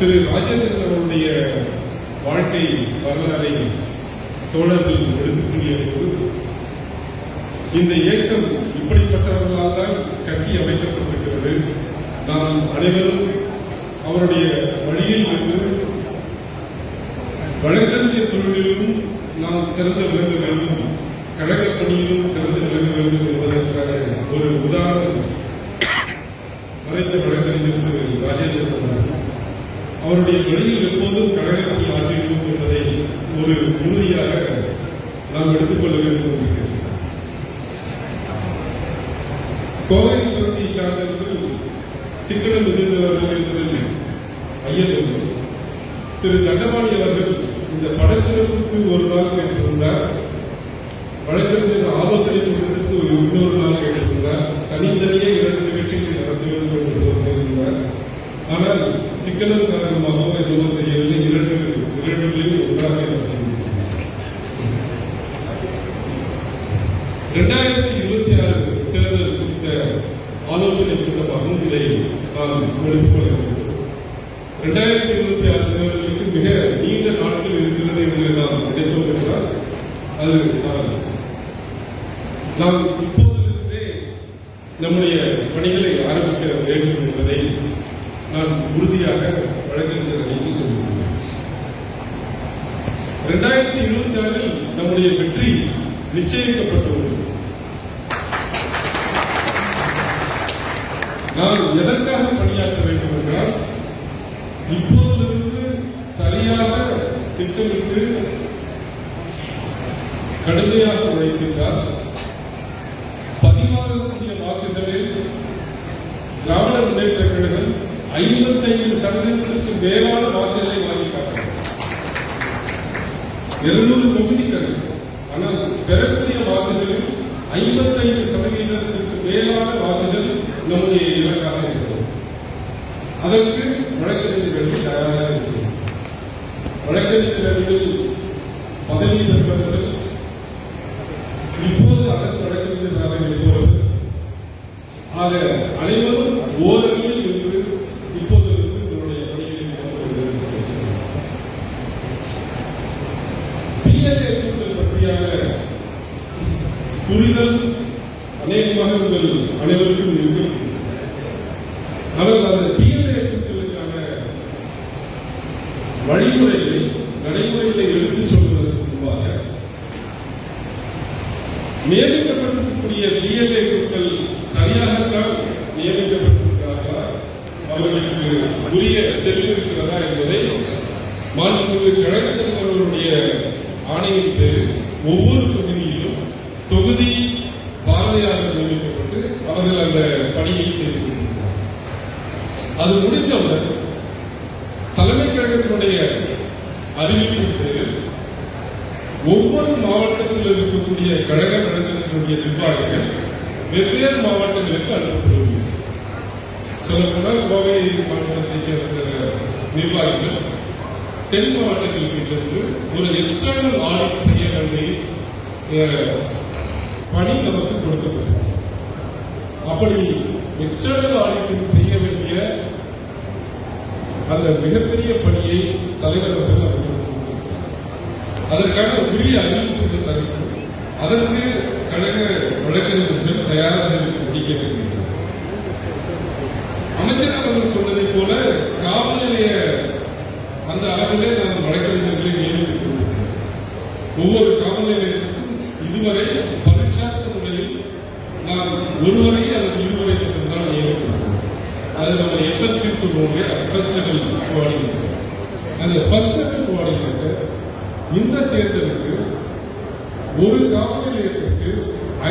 திரு ராஜேந்திரன் அவருடைய வாழ்க்கை வரலாறை தோழர்கள் எடுத்துக்கூடிய போது இந்த இயக்கம் இப்படிப்பட்டவர்களால் தான் கட்டி அமைக்கப்பட்டிருக்கிறது. நாம் அனைவரும் அவருடைய வழியில் நின்று வழக்கறிஞர் தொழிலிலும் நாம் சிறந்து விளங்க வேண்டும் கழகப் பணியிலும் சிறந்து விளங்க வேண்டும் என்பதற்கான ஒரு உதாரணம் மறைந்த வழக்கறிஞர் திரு ராஜேந்திரன் அவர்கள். அவருடைய வழியில் எப்போதும் கழகத்தை ஆற்றிடுவோம் என்பதை ஒரு உறுதியாக நாம் எடுத்துக்கொள்ள வேண்டும் என்று இருக்கிறேன். கோவை பகுதியை சார்ந்தவர்கள் சிக்கனம் விதித்தவர்கள் என்பதில் ஐயன் திரு தண்டபாணி அவர்கள் இந்த படத்திற்கு ஒரு நாள் கேட்டிருந்தார் வழக்கறிஞர் ஆலோசனை கூட்டத்திற்கு ஒரு இன்னொரு நாள் கேட்டிருந்தார் தனித்தனியே இரண்டு நிகழ்ச்சிகளை நடத்த வேண்டும் என்று சொல்லியிருந்தார் ஆனால் சிக்கனம் காரணமாக எதுவும் செய்யவில்லை இரண்டு இரண்டுகளையும் ஒன்றாக இரண்டாயிரத்தி இருபத்தி ஆறு ஆலோசனை பகுதிகளை இதை நாம் எடுத்துக்கொள்ள வேண்டும். இரண்டாயிரத்தி இருபத்தி ஆறு தேர்தலுக்கு மிக நீண்ட நாட்கள் இருக்கிறது என்று நாம் நினைத்தோம் என்றால் அது நாம் இப்போதிலிருந்தே நம்முடைய பணிகளை ஆரம்பிக்க வேண்டும் என்பதை நான் உறுதியாக வழக்கறிஞர் அணிக்கு சொல்லுகிறேன் இரண்டாயிரத்தி இருபத்தி ஆறில் நம்முடைய வெற்றி நிச்சயிக்கப்பட்டுள்ளது நாம் எதற்காக பணியாற்ற வேண்டும் என்றால் இப்போதிலிருந்து சரியாக திட்டமிட்டு கடுமையாக உழைத்திருந்தால் பதிவாகக்கூடிய வாக்குகளில் திராவிட முன்னேற்ற கழகம் ஐம்பத்தைந்து சதவீதத்திற்கு மேலான வாக்குகளை வாங்கி இருநூறு தொகுதிகள் ஆனால் பெறக்கூடிய வாக்குகளில் ஐம்பத்தைந்து சதவீதத்திற்கு மேலான வாக்குகள் நம்முடைய அதற்கு வழக்கறிஞர்கள் தயாராக இருக்கிறோம் வழக்கறிஞர்களில் பதவி பெற்றவர்கள் இப்போது அரசு வழக்கறிஞராக இருப்பவர்கள் ஆக அனைவரும் ஓரணியில் இருந்து இப்போது இருந்து நம்முடைய பணிகளை பிஎல்ஏ கூட்டல் பற்றியான புரிதல் அநேகமாக உங்கள் அனைவருக்கும் இருக்கும் ஆனால் அந்த பிஎல்ஏ கூட்டலுக்கான வழிமுறைகளை நடைமுறைகளை எடுத்துச் சொல்வதற்கு முன்பாக நியமிக்கப்பட்டிருக்கக்கூடிய பிஎல்ஏ கூட்டல் சரியாகத்தான் நியமிக்கப்பட்டிருக்கிறார்களா அவர்களுக்கு உரிய தெளிவு இருக்கிறதா என்பதை மாண்புமிகு கழகத்தில் அவர்களுடைய ஆணையின் பேரில் ஒவ்வொரு தொகுதியிலும் தொகுதி பார்வையாளர் நியமிக்கப்பட்டு அவர்கள் அந்த பணியை செய்திருக்கிறார்கள் அது முடிந்தவுடன் தலைமை கழகத்தினுடைய அறிவிப்பின் பேரில் ஒவ்வொரு மாவட்டத்தில் இருக்கக்கூடிய கழக வழக்கத்தினுடைய நிர்வாகிகள் வெவ்வேறு மாவட்டங்களுக்கு அனுப்பப்படுகிறது சொல்லப்போனால் கோவை மாவட்டத்தைச் சேர்ந்த நிர்வாகிகள் தென் மாவட்டங்களுக்கு சென்று ஒரு எக்ஸ்டர்னல் ஆடிட் செய்ய வேண்டிய பணி நமக்கு கொடுக்கப்பட்டது அப்படி எக்ஸ்டர்னல் ஆடிட்டிங் செய்ய வேண்டிய அந்த மிகப்பெரிய பணியை தலைவர் அவர்கள் அதற்கான உரிய அறிவிப்பு தரப்பு அதற்கு கழக வழக்கறிஞர்கள் தயாராக முடிக்க வேண்டும் அமைச்சர் அவர்கள் சொன்னதைப் போல காவல் நிலைய அந்த அளவிலே நாம் வழக்கறிஞர்களை நியமித்துக் கொண்டிருக்கிறோம் ஒவ்வொரு காவல் நிலையத்திற்கும் இதுவரை பரீட்சார்த்த முறையில் நாம் ஒருவரை அல்லது இருவரை மட்டும்தான் நியமிக்கிறோம் அது நம்ம எஃப்எஸ்சி சொல்லுவோம் ஃபர்ஸ்ட் லெவல் கோஆர்டினேட்டர் அந்த ஃபர்ஸ்ட் லெவல் கோஆர்டினேட்டர் இந்த தேர்தலுக்கு ஒரு காவல் நிலையத்திற்கு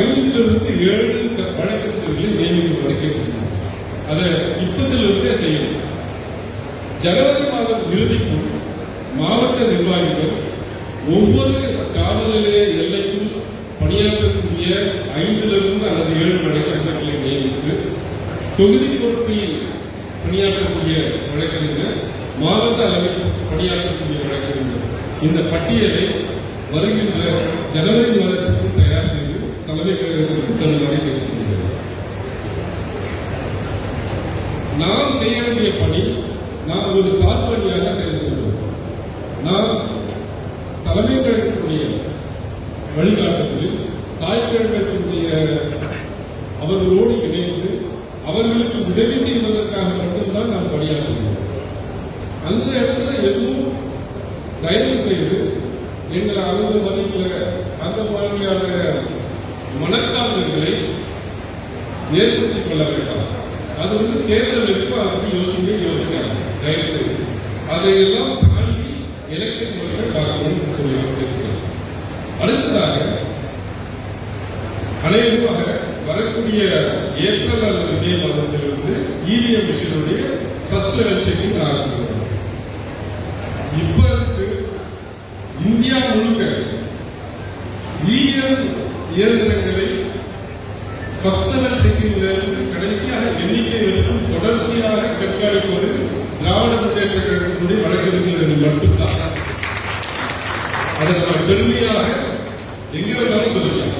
ஐந்திலிருந்து ஏழு வழக்கறிஞர்களை நியமிக்கும்படி கேட்டிருக்கிறார் அதை இப்பத்திலிருந்தே செய்யணும். ஜனவரி மாதம் இறுதிக்கும் மாவட்ட நிர்வாகிகள் ஒவ்வொரு காவல் நிலைய எல்லைக்கும் பணியாற்றக்கூடிய ஐந்திலிருந்து அல்லது ஏழு வழக்கறிஞர்களை நியமித்து தொகுதி பொறுப்பில் பணியாற்றக்கூடிய வழக்கறிஞர் மாவட்ட அளவில் பணியாற்றக்கூடிய வழக்கறிஞர். இந்த பட்டியலை வருகின்ற ஜனவரி மாதத்திற்கும் தயார் செய்து தலைமை கழகத்திற்கு தருமாறி கேட்டுக்கொள்கிறேன் நாம் செய்ய வேண்டிய பணி நாம் ஒரு சார்பணியாக செயல்படுவோம் நாம் தலைமை கழகத்துடைய வழிகாட்டுதலில் தாய் கழகத்தினுடைய அவர்களோடு இணைந்து அவர்களுக்கு உதவி செய்வதற்காக மட்டும்தான் நாம் பணியாற்றுகிறோம். அந்த இடத்துல எதுவும் தயவு செய்து எங்களை அவங்க மதிக்கல அந்த மாதிரியான மனத்தாங்கல்களை ஏற்படுத்திக் கொள்ள வேண்டாம். அது வந்து தேர்தலுக்கு அதுக்கு யோசிக்க யோசிக்காங்க தயவு செய்து அதையெல்லாம் தாண்டி எலெக்ஷன் மட்டும் பார்க்கணும்னு சொல்லி அடுத்ததாக அநேகமாக வரக்கூடிய ஏப்ரல் அல்லது மே மாதத்திலிருந்து இவிஎம் மிஷினுடைய ஃபர்ஸ்ட் லெவல் செக்கிங் ஆரம்பிச்சிருக்கோம் இந்தியா முழுக்க இஎம் இயந்திரங்களை ஃபர்ஸ்ட் கடைசியாக எண்ணிக்கை வரைக்கும் தொடர்ச்சியாக கண்காணிப்பது திராவிட முன்னேற்ற கழகத்தினுடைய வழக்கறிஞர்கள் மட்டும்தான். அதை நம்ம பெருமையாக எங்க வேணாலும் சொல்லலாம்.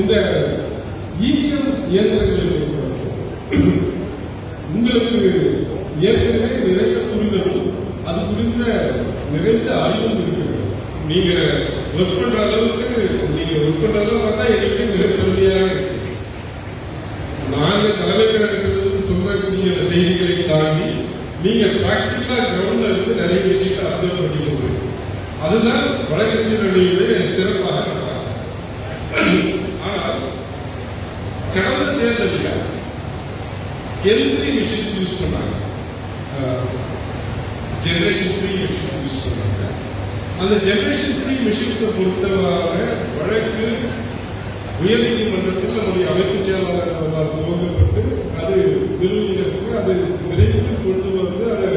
இந்த இவிஎம் இயந்திரங்களை பொறுத்தவரை உங்களுக்கு ஏற்கனவே நிறைய புரிதலும் அது குறித்த நிறைந்த அறிவும் இருக்கிறது. நீங்க ஒர்க் பண்ற அளவுக்கு நீங்க ஒர்க் பண்ற அளவு பார்த்தா எனக்கு மிக பெருமையாக இருக்கு நாங்க தலைமை நடக்கிறது சொல்லக்கூடிய செய்திகளை தாண்டி நீங்க பிராக்டிக்கலா கிரவுண்ட்ல இருந்து நிறைய விஷயத்தை அப்சர்வ் பண்ணி சொல்றீங்க அதுதான் வழக்கறிஞர்களுடைய சிறப்பாக நடக்கிறாங்க. கடந்த தேர்தலில் எல்சி மிஷின்ஸ் யூஸ் பண்ணாங்க ஜெனரேஷன் த்ரீ மிஷின்ஸ் யூஸ் பண்ணாங்க அந்த ஜெனரேஷன் த்ரீ மிஷின்ஸை பொறுத்தவரை வழக்கு உயர்நீதிமன்றத்தில் நம்முடைய அமைப்பு செயலாளர் துவங்கப்பட்டு அது விரும்பினருக்கு அது விரைவில் கொண்டு வந்து அதை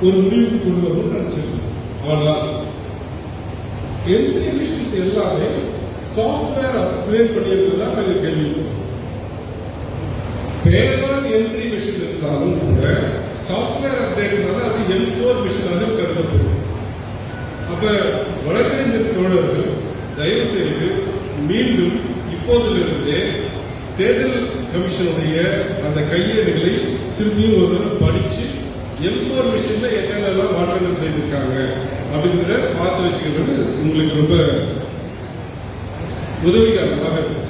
ஒரு முடிவுக்கு கொண்டு வரணும்னு நினைச்சிருக்கோம் ஆனால் என்ட்ரி மிஷின்ஸ் எல்லாமே சாஃப்ட்வேர் அப்கிரேட் பண்ணியிருக்கிறதா நாங்கள் கேள்விப்பட்டோம் பேர்தான் என்ட்ரி மிஷின் இருந்தாலும் கூட சாஃப்ட்வேர் அப்டேட்னால அது எம் ஃபோர் மிஷினாக கருதப்படும். அப்ப வழக்கறிஞர் தோழர்கள் தயவு செய்து மீண்டும் இப்போதிலிருந்தே தேர்தல் கமிஷனுடைய அந்த கையேடுகளை திரும்பியும் ஒரு தடவை படிச்சு எம் ஃபோர் மிஷின்ல என்னென்னலாம் மாற்றங்கள் செய்திருக்காங்க அப்படிங்கிறத பார்த்து வச்சுக்கிறது உங்களுக்கு ரொம்ப உதவிகரமாக இருக்கும்.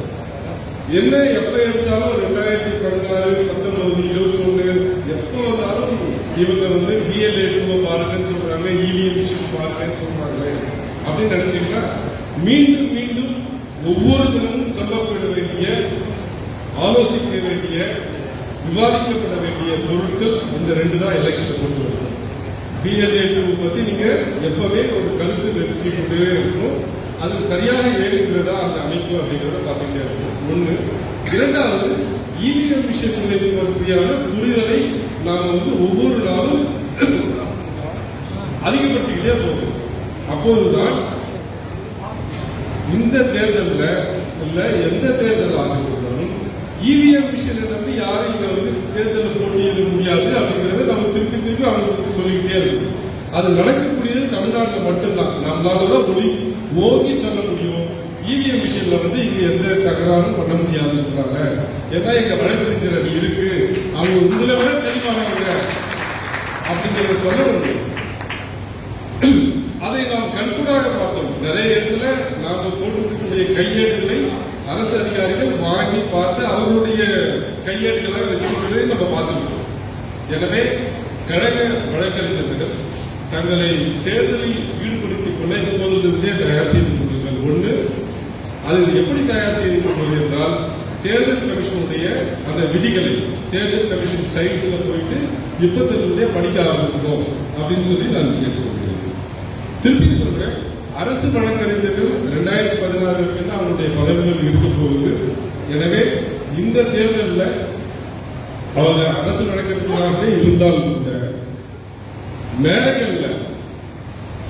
என்ன எப்ப எடுத்தாலும் ரெண்டாயிரத்தி பதினாறு பத்தொன்பது இருபத்தி ஒண்ணு எப்போ வந்தாலும் இவங்க வந்து எடுக்க பாருங்கன்னு சொல்றாங்க இவிஎம் பாருங்கன்னு சொல்றாங்க அப்படின்னு நினைச்சீங்கன்னா மீண்டும் மீண்டும் ஒவ்வொரு தினமும் சொல்லப்பட வேண்டிய ஆலோசிக்க வேண்டிய விவாதிக்கப்பட வேண்டிய பொருட்கள் இந்த ரெண்டு தான் எலெக்ஷன் கொண்டு வரும் பிஎல்ஏ பத்தி நீங்க எப்பவுமே ஒரு கருத்து தெரிவிச்சு கொண்டே இருக்கணும். அது சரியாக ஏறுகிறதா அந்த அமைப்பு அப்படிங்கிறத பார்த்துக்கிட்டே இருக்கணும். ஒண்ணு. இரண்டாவது இவிஎம் விஷயத்தினுடைய பற்றியான புரிதலை நாம் வந்து ஒவ்வொரு நாளும் அதிகப்படுத்திக்கிட்டே போகும் அப்போதுதான் இந்த தேர்தல்ல இல்ல எந்த தேர்தல் ஆகும் இவிஎம் மிஷினை நம்பி யாரும் இங்க வந்து தேர்தலில் போட்டியிட முடியாது அப்படிங்கறத நம்ம திருப்பி திருப்பி அவங்களுக்கு சொல்லிக்கிட்டே இருக்கும் அது நடக்கக்கூடியது தமிழ்நாட்டில் மட்டும்தான். நம்மளால தான் மொழி ஓங்கி சொல்ல முடியும். இவிஎம் மிஷின்ல வந்து இங்க எந்த தகராறும் பண்ண முடியாதுன்றாங்க. ஏன்னா எங்க வழக்கறிஞர் இருக்கு. அவங்க உங்களை விட தெளிவானவங்க அப்படிங்கிறத சொல்ல முடியும். அதை நாம் கண்கூடாக பார்த்தோம். நிறைய இடத்துல நாம போட்டுக்கூடிய கையேடுகளை அரசு அதிகாரிகள் வாங்கி பார்த்து அவர்களுடைய கையேடுகளை வச்சுக்கிறதை நம்ம பார்த்துருக்கோம் எனவே கழக வழக்கறிஞர்கள் தங்களை தேர்தலில் ஈடுபடுத்திக் கொள்ள இப்போதிலிருந்தே தயார் செய்து கொள்ளுங்கள் ஒன்று அது எப்படி தயார் செய்து கொள்வது என்றால் தேர்தல் கமிஷனுடைய அந்த விதிகளை தேர்தல் கமிஷன் சைட்டில் போயிட்டு இப்பத்திலிருந்தே படிக்க ஆரம்பிக்கும் அப்படின்னு சொல்லி நான் கேட்டுக்கொள்கிறேன். திருப்பி சொல்றேன் அரசு வழக்கறிஞர்கள் ரெண்டாயிரத்தி பதினாறு அவருடைய பதவிகள் இருக்க போகுது. எனவே இந்த தேர்தலில் அவங்க அரசு வழக்கறிஞராகவே இருந்தால் கூட மேடைகளில்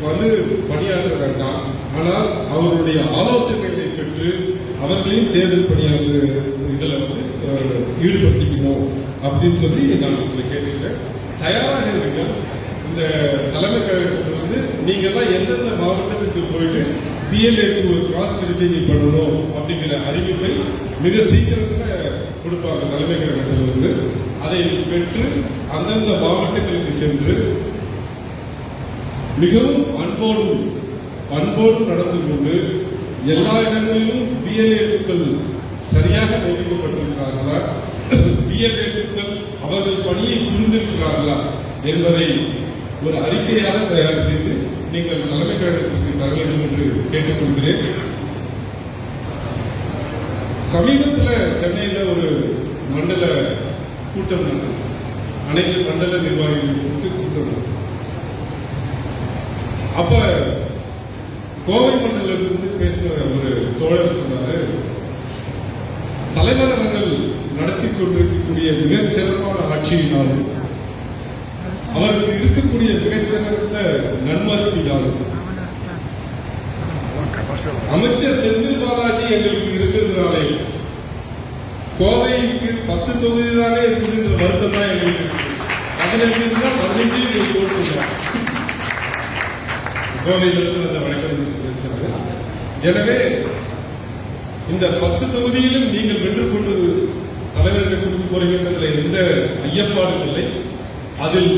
வந்து பணியாற்ற வேண்டாம் ஆனால் அவருடைய ஆலோசனைகளை பெற்று அவர்களையும் தேர்தல் பணியாற்று இதில் வந்து ஈடுபடுத்திக்கணும் அப்படின்னு சொல்லி நான் உங்களை கேட்டுக்கிறேன் தயாராக இருங்க இந்த தலைமை கழகத்தில் வந்து நீங்க எல்லாம் எந்தெந்த மாவட்டத்துக்கு போயிட்டு பிஎல்ஏக்கு ஒரு கிராஸ் வெரிஃபிகேஷன் பண்ணணும் அப்படிங்கிற அறிவிப்பை மிக சீக்கிரத்தில் கொடுப்பாங்க தலைமை கழகத்தில் அதை பெற்று அந்தந்த மாவட்டங்களுக்கு சென்று மிகவும் அன்போடும் அன்போடும் நடந்து கொண்டு எல்லா இடங்களிலும் பிஎல்ஏக்கள் சரியாக நியமிக்கப்பட்டிருக்கிறார்களா பிஎல்ஏக்கள் அவர்கள் பணியை புரிந்திருக்கிறார்களா என்பதை ஒரு அறிக்கையாக தயார் செய்து நீங்கள் தலைமை கழகத்திற்கு தர வேண்டும் என்று கேட்டுக்கொள்கிறேன். சமீபத்தில் சென்னையில ஒரு மண்டல கூட்டம் நடந்தது. அனைத்து மண்டல நிர்வாகிகள் கூட்டு கூட்டம் நடந்தது. அப்ப கோவை மண்டலத்திலிருந்து பேசுகிற ஒரு தோழர் சொன்னாரு தலைவர் அவர்கள் நடத்தி கொண்டிருக்கக்கூடிய மிக சிறப்பான ஆட்சியினாலும் அவருக்கு இருக்கக்கூடிய மிகச்சிறந்த நன்மதிப்பினாலும் அமைச்சர் செந்தில் பாலாஜி எங்களுக்கு இருக்கிறதுனாலே கோவைக்கு பத்து தொகுதி தானே இருக்குதுன்ற வருத்தம் தான் எங்களுக்கு பதினஞ்சு தான் பதினஞ்சு கோவையிலிருந்து அந்த வழக்கறிஞர் பேசுகிறாங்க எனவே இந்த பத்து தொகுதியிலும் நீங்கள் வென்று கொண்டு தலைவர்களை கொடுக்க போறீங்கன்றதுல எந்த ஐயப்பாடும் இல்லை. அதில்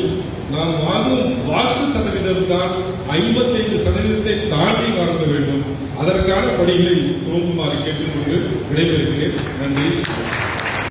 நாம் வாங்கும் வாக்கு சதவீதம் தான் ஐம்பத்தைந்து சதவீதத்தை தாண்டி வாங்க வேண்டும். அதற்கான படிகளை துவங்குமாறு கேட்டுக்கொண்டு விடைபெறுகிறேன். நன்றி.